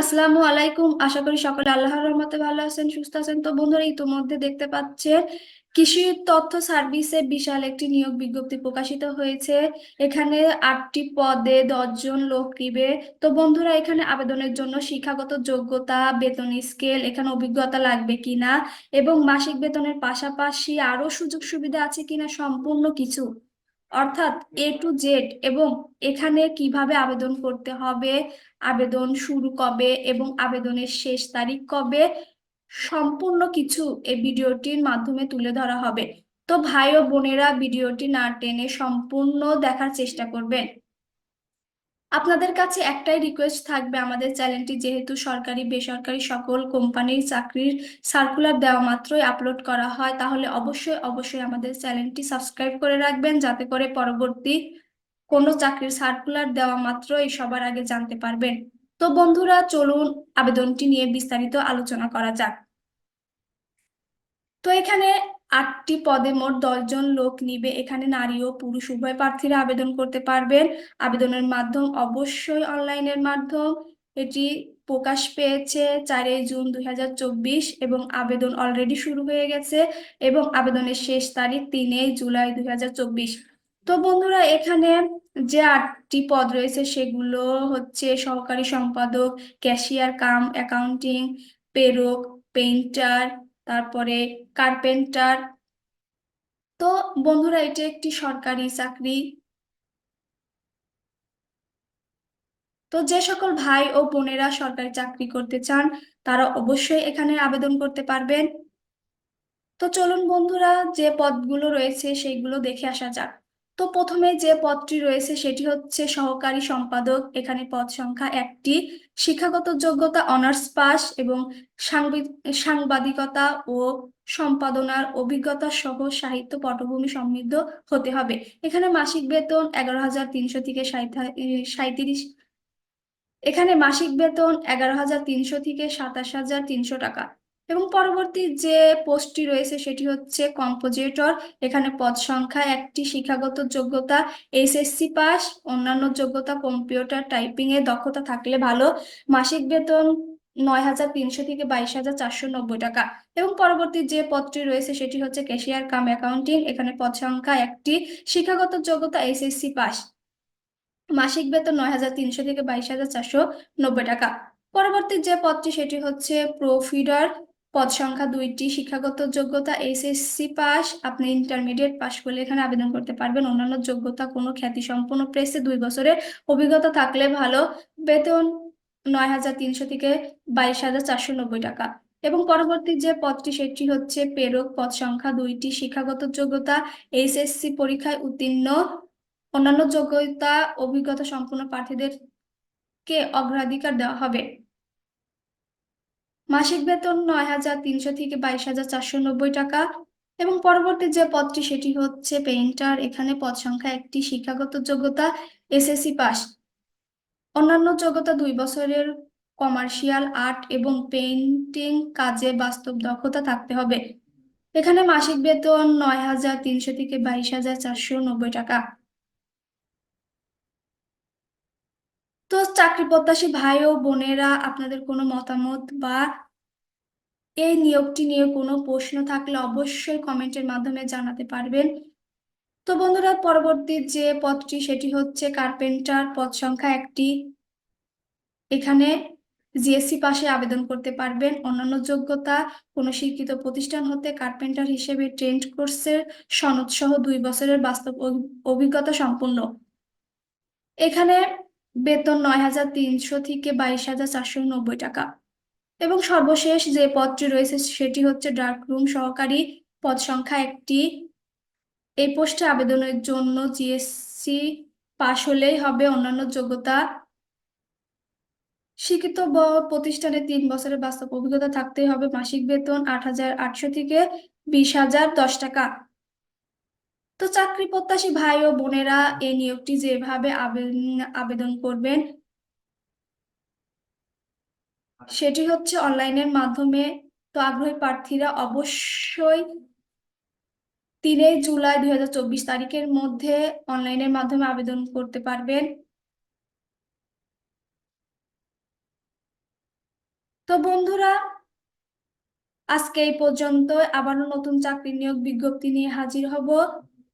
আসসালামু আলাইকুম। আশা করি সকলে আল্লাহর রহমতে ভালো আছেন, সুস্থ আছেন। তো বন্ধুরা, ইতোমধ্যে দেখতে পাচ্ছেন, কৃষি তথ্য সার্ভিসে বিশাল একটি নিয়োগ বিজ্ঞপ্তি প্রকাশিত হয়েছে। এখানে আটটি পদে দশজন লোক নিবে। তো বন্ধুরা, এখানে আবেদনের জন্য শিক্ষাগত যোগ্যতা, বেতন স্কেল, এখানে অভিজ্ঞতা লাগবে কিনা এবং মাসিক বেতনের পাশাপাশি আরও সুযোগ সুবিধা আছে কিনা সম্পূর্ণ কিছু অর্থাৎ এ টু জেড এবং এখানে কীভাবে আবেদন করতে হবে, আবেদন শুরু কবে এবং আবেদনের শেষ তারিখ কবে, সম্পূর্ণ কিছু এই ভিডিওটির মাধ্যমে তুলে ধরা হবে। তো ভাই ও বোনেরা ভিডিওটি না টেনে সম্পূর্ণ দেখার চেষ্টা করবেন। আপনাদের কাছে একটাই রিকোয়েস্ট থাকবে আমাদের চ্যানেলটি যেহেতু সরকারি, বেসরকারি সকল কোম্পানির চাকরির সার্কুলার দেওয়া মাত্রই আপলোড করা হয়, তাহলে অবশ্যই অবশ্যই আমাদের চ্যানেলটি সাবস্ক্রাইব করে রাখবেন যাতে করে পরবর্তী কোনো চাকরির সার্কুলার দেওয়া মাত্রই সবার আগে জানতে পারবেন। তো বন্ধুরা, চলুন আবেদনটি নিয়ে বিস্তারিত আলোচনা করা যাক। তো এখানে আটটি পদে মোট দশজন লোক নিবে। এখানে নারী ও পুরুষ উভয় প্রার্থীরা আবেদন করতে পারবেন। আবেদনের মাধ্যম অবশ্যই অনলাইনের মাধ্যম। এটি প্রকাশ পেয়েছে চারই জুন দু হাজার চব্বিশ এবং আবেদন অলরেডি শুরু হয়ে গেছে এবং আবেদনের শেষ তারিখ তিনই জুলাই দুই হাজার চব্বিশ। তো বন্ধুরা, এখানে যে আটটি পদ রয়েছে সেগুলো হচ্ছে সহকারী সম্পাদক ক্যাশিয়ার কাম অ্যাকাউন্টিং পেরক পেইন্টার তারপরে কার্পেন্টার তো বন্ধুরা এটা একটি সরকারি চাকরি। তো যে সকল ভাই ও বোনেরা সরকারি চাকরি করতে চান, তারা অবশ্যই এখানে আবেদন করতে পারবেন। তো চলুন বন্ধুরা, যে পদগুলো রয়েছে, সেইগুলো দেখে আসা যাক। তো প্রথমে যে পদটি রয়েছে সেটি হচ্ছে সহকারী সম্পাদক। এখানে পদ সংখ্যা একটি। শিক্ষাগত যোগ্যতা অনার্স পাস এবং সাংবাদিকতা ও সম্পাদনার অভিজ্ঞতা সহ সাহিত্য পটভূমি সমৃদ্ধ হতে হবে। এখানে মাসিক বেতন এগারো হাজার তিনশো থেকে সাঁত্রিশ এখানে মাসিক বেতন এগারো হাজার তিনশো থেকে সাতাশ হাজার তিনশো টাকা। এবং পরবর্তী যে পোস্টটি রয়েছে সেটি হচ্ছে কম্পোজিটর। এখানে পদ সংখ্যা, একটি শিক্ষাগত যোগ্যতা, এসএসসি পাস, অন্যান্য যোগ্যতা, কম্পিউটার টাইপিং এ দক্ষতা থাকলে ভালো। মাসিক বেতন নয় হাজার তিনশো থেকে বাইশ হাজার চারশো নব্বই টাকা। এবং পরবর্তী যে পদটি রয়েছে সেটি হচ্ছে ক্যাশিয়ার কাম অ্যাকাউন্টিং। এখানে পদ সংখ্যা, একটি শিক্ষাগত যোগ্যতা, এসএসসি পাস। মাসিক বেতন নয় হাজার তিনশো থেকে বাইশ হাজার চারশো নব্বই টাকা। পরবর্তী যে পদটি সেটি হচ্ছে প্রোফিডার পদ সংখ্যা দুইটি, শিক্ষাগত যোগ্যতা, এসএসসি পাস, আপনি ইন্টারমিডিয়েট পাস করলে এখানে আবেদন করতে পারবেন। অন্যান্য যোগ্যতা, কোনো খ্যাতি সম্পন্ন প্রেসে দুই বছরের অভিজ্ঞতা থাকলে ভালো। বেতন নয় হাজার তিনশো থেকে বাইশ হাজার চারশো নব্বই টাকা। এবং পরবর্তী যে পদটি, সেটি হচ্ছে প্রেরক পদ সংখ্যা দুইটি, শিক্ষাগত যোগ্যতা এইচএসসি পরীক্ষায় উত্তীর্ণ। অন্যান্য যোগ্যতা, অভিজ্ঞতা সম্পন্ন প্রার্থীদেরকে অগ্রাধিকার দেওয়া হবে। মাসিক বেতন নয় হাজার তিনশো থেকে বাইশ হাজার চারশো নব্বই টাকা এবং পরবর্তী যে পদটি সেটি হচ্ছে পেইন্টার। এখানে পদ সংখ্যা একটি, শিক্ষাগত যোগ্যতা এসএসসি পাস। অন্যান্য যোগ্যতা দুই বছরের কমার্শিয়াল আর্ট এবং পেইন্টিং কাজে বাস্তব দক্ষতা থাকতে হবে। এখানে মাসিক বেতন নয় হাজার তিনশো থেকে বাইশ হাজার চারশো নব্বই টাকা। তো চাকরি প্রত্যাশী ভাই ও বোনেরা, আপনাদের কোনো মতামত বা এই নিয়োগটি নিয়ে কোনো প্রশ্ন থাকলে অবশ্যই কমেন্টের মাধ্যমে জানাতে পারবেন। তো বন্ধুরা, পরবর্তী যে পদটি, সেটি হচ্ছে কার্পেন্টার পদ সংখ্যা একটি। এখানে জিএসসি পাশে আবেদন করতে পারবেন। অন্যান্য যোগ্যতা, কোনো শিক্ষিত প্রতিষ্ঠান হতে কার্পেন্টার হিসেবে ট্রেন্ড কোর্সের সনদ সহ দুই বছরের বাস্তব অভিজ্ঞতা সম্পূর্ণ। এখানে বেতন নয় হাজার তিনশো থেকে বাইশ হাজার চারশো নব্বই টাকা। এবং সর্বশেষ যে পদটি রয়েছে, সেটি হচ্ছে ডার্ক রুম সহকারী পদ সংখ্যা একটি। এই পোস্টে আবেদনের জন্য জিএসসি পাশ হলেই হবে অন্যান্য যোগ্যতা। শিক্ষিত প্রতিষ্ঠানে তিন বছরের বাস্তব অভিজ্ঞতা থাকতেই হবে। মাসিক বেতন আট হাজার আটশো থেকে বিশ হাজার দশ টাকা। তো চাকরি প্রত্যাশী ভাই ও বোনেরা এই নিয়োগটি যেভাবে আবেদন করবেন, সেটি হচ্ছে অনলাইনের মাধ্যমে। তো আগ্রহী প্রার্থীরা অবশ্যই তিনই জুলাই দুই হাজার চব্বিশ তারিখের মধ্যে অনলাইনের মাধ্যমে আবেদন করতে পারবেন। তো বন্ধুরা, আজকে এই পর্যন্ত আবারও নতুন চাকরি নিয়োগ বিজ্ঞপ্তি নিয়ে হাজির হব।